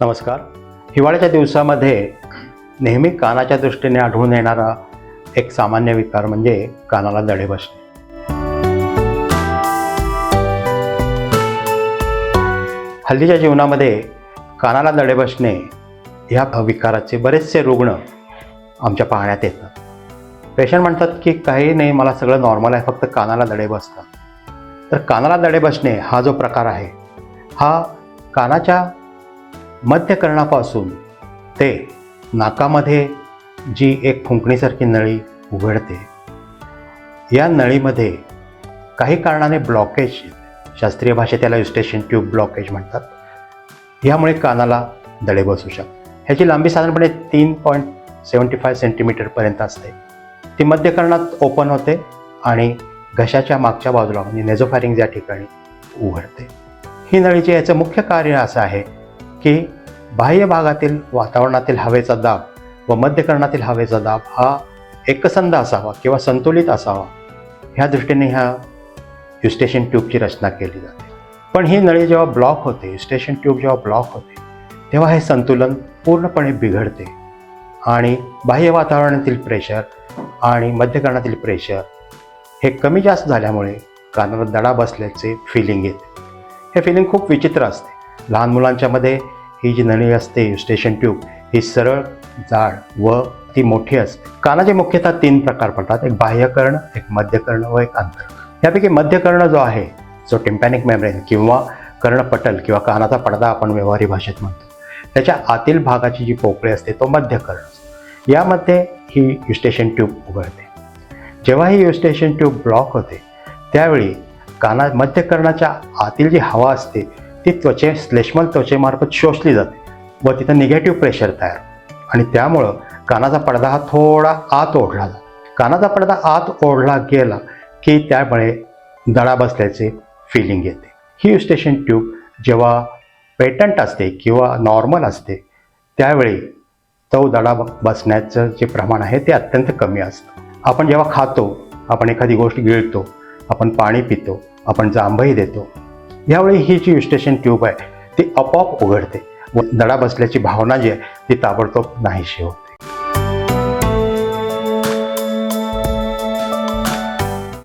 नमस्कार. हिवाळ्याच्या दिवसामध्ये नेहमी कानाच्या दृष्टीने आढळून येणारा एक सामान्य विकार म्हणजे कानाला दडे बसणे. हल्लीच्या जीवनामध्ये कानाला दडे बसणे ह्या विकाराचे बरेचसे रुग्ण आमच्या पाहण्यात येतात. पेशंट म्हणतात की काही नाही मला सगळं नॉर्मल आहे फक्त कानाला दडे बसतात. तर कानाला दडे बसणे हा जो प्रकार आहे हा कानाच्या मध्यकर्णापासून ते नाकामध्ये जी एक फुंकणीसारखी नळी उघडते या नळीमध्ये काही कारणाने ब्लॉकेज शास्त्रीय भाषेत त्याला युस्टेशन ट्यूब ब्लॉकेज म्हणतात. यामुळे कानाला दडे बसू शकतात. ह्याची लांबी साधारणपणे तीन पॉईंट सेवन्टी फाय सेंटीमीटरपर्यंत असते. ती मध्यकर्णात ओपन होते आणि घशाच्या मागच्या बाजूला म्हणजे नेझोफॅरिंग या ठिकाणी उघडते. ही नळीचे याचं मुख्य कार्य असं आहे की बाह्य भागातील वातावरणातील हवेचा दाब व मध्यकर्णातील हवेचा दाब हा एकसंध असावा किंवा संतुलित असावा. ह्या दृष्टीने ह्या युस्टेशन ट्यूबची रचना केली जाते. पण ही नळी जेव्हा ब्लॉक होते युस्टेशन ट्यूब जेव्हा ब्लॉक होते तेव्हा हे संतुलन पूर्णपणे बिघडते. आणि बाह्य वातावरणातील प्रेशर आणि मध्यकर्णातील प्रेशर हे कमी जास्त झाल्यामुळे कानाला दडा बसल्याचे फिलिंग येते. हे फिलिंग खूप विचित्र असते. लहान मुलांच्यामध्ये ही जी नळी असते स्टेशन ट्यूब ही सरळ जाड व ती मोठी असते कानाचे मुख्यतः तीन प्रकार पडतात एक बाह्यकर्ण एक मध्यकर्ण व एक अंतकर्ण यापैकी मध्यकर्ण जो आहे जो टिम्पॅनिक मेम्ब्रेन किंवा कर्णपटल किंवा कानाचा पडदा आपण व्यवहारी भाषेत म्हणतो त्याच्या आतील भागाची जी पोकळी असते तो मध्यकर्ण असतो. यामध्ये ही युस्टेशन ट्यूब उघडते. जेव्हा ही युस्टेशन ट्यूब ब्लॉक होते त्यावेळी काना मध्यकर्णाच्या आतील जी हवा असते ती त्वचे श्लेष्मल त्वचेमार्फत शोषली जाते व तिथं निगेटिव्ह प्रेशर तयार आणि त्यामुळं कानाचा पडदा हा थोडा आत ओढला जातो. कानाचा पडदा आत ओढला गेला की त्यामुळे दडा बसल्याचे फिलिंग येते. ही युस्टेशन ट्यूब जेव्हा पेटंट असते किंवा नॉर्मल असते त्यावेळी तो दडा बसण्याचं जे प्रमाण आहे ते अत्यंत कमी असतं. आपण जेव्हा खातो आपण एखादी गोष्ट गिळतो आपण पाणी पितो आपण जांभही देतो यावेळी ही जी इस्टेशन ट्यूब आहे ती आपोआप उघडते व दडा बसल्याची भावना जी आहे ती ताबडतोब नाहीशी होते.